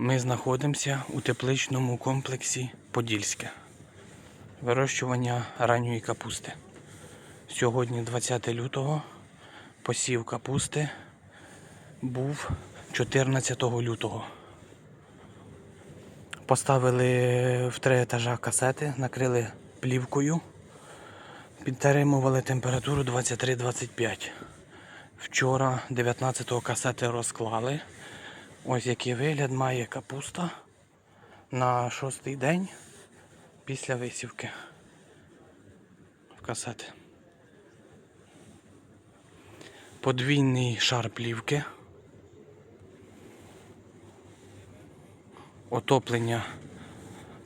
Ми знаходимося у тепличному комплексі Подільське. Вирощування ранньої капусти. Сьогодні 20 лютого. Посів капусти був 14 лютого. Поставили в три етажа касети, накрили плівкою, підтримували температуру 23-25. Вчора 19-го касети розклали. Ось який вигляд має капуста на шостий день після висівки в касети. Подвійний шар плівки. Отоплення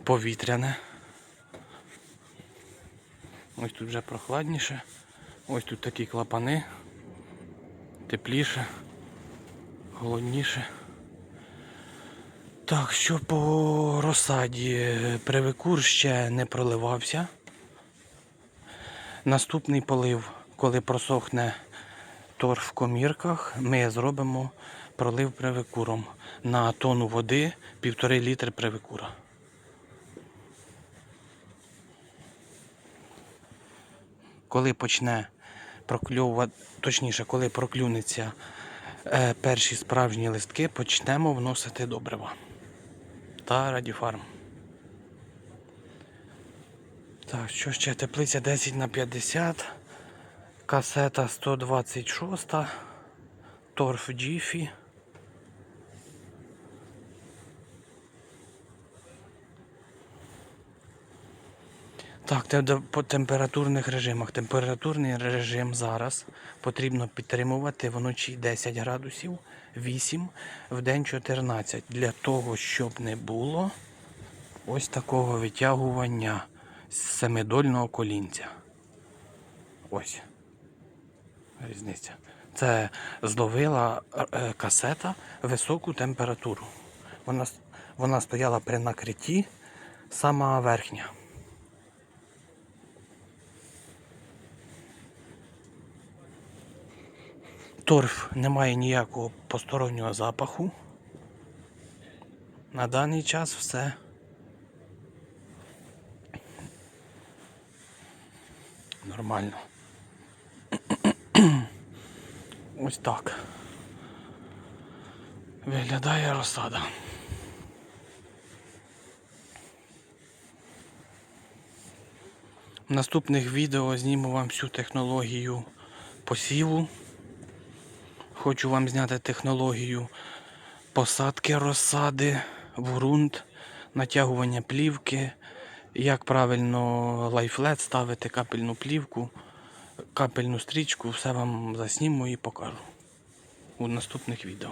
повітряне. Ось тут вже прохладніше. Ось тут такі клапани. Тепліше, холодніше. Так, що по розсаді привикур ще не проливався. Наступний полив, коли просохне торф в комірках, ми зробимо пролив привикуром на тонну води півтори літри привикура. Коли почне прокльовувати, точніше, коли проклюнеться е, перші справжні листки, почнемо вносити добрива та радіфарм. Так, що ще теплиця 10 на 50, касета 126, торф Джіфі. Так, по температурних режимах. Температурний режим зараз потрібно підтримувати вночі 10 градусів, 8, в день 14. Для того, щоб не було ось такого витягування з семидольного колінця. Ось. Різниця. Це зловила е, касета високу температуру. Вона, вона стояла при накритті, сама верхня. Торф не має ніякого постороннього запаху. На даний час все. Нормально. Ось так. Виглядає розсада. В наступних відео зніму вам всю технологію посіву. Хочу вам зняти технологію посадки розсади ґрунт, натягування плівки, як правильно лайфлет ставити, капельну плівку, капельну стрічку, все вам засніму і покажу у наступних відео.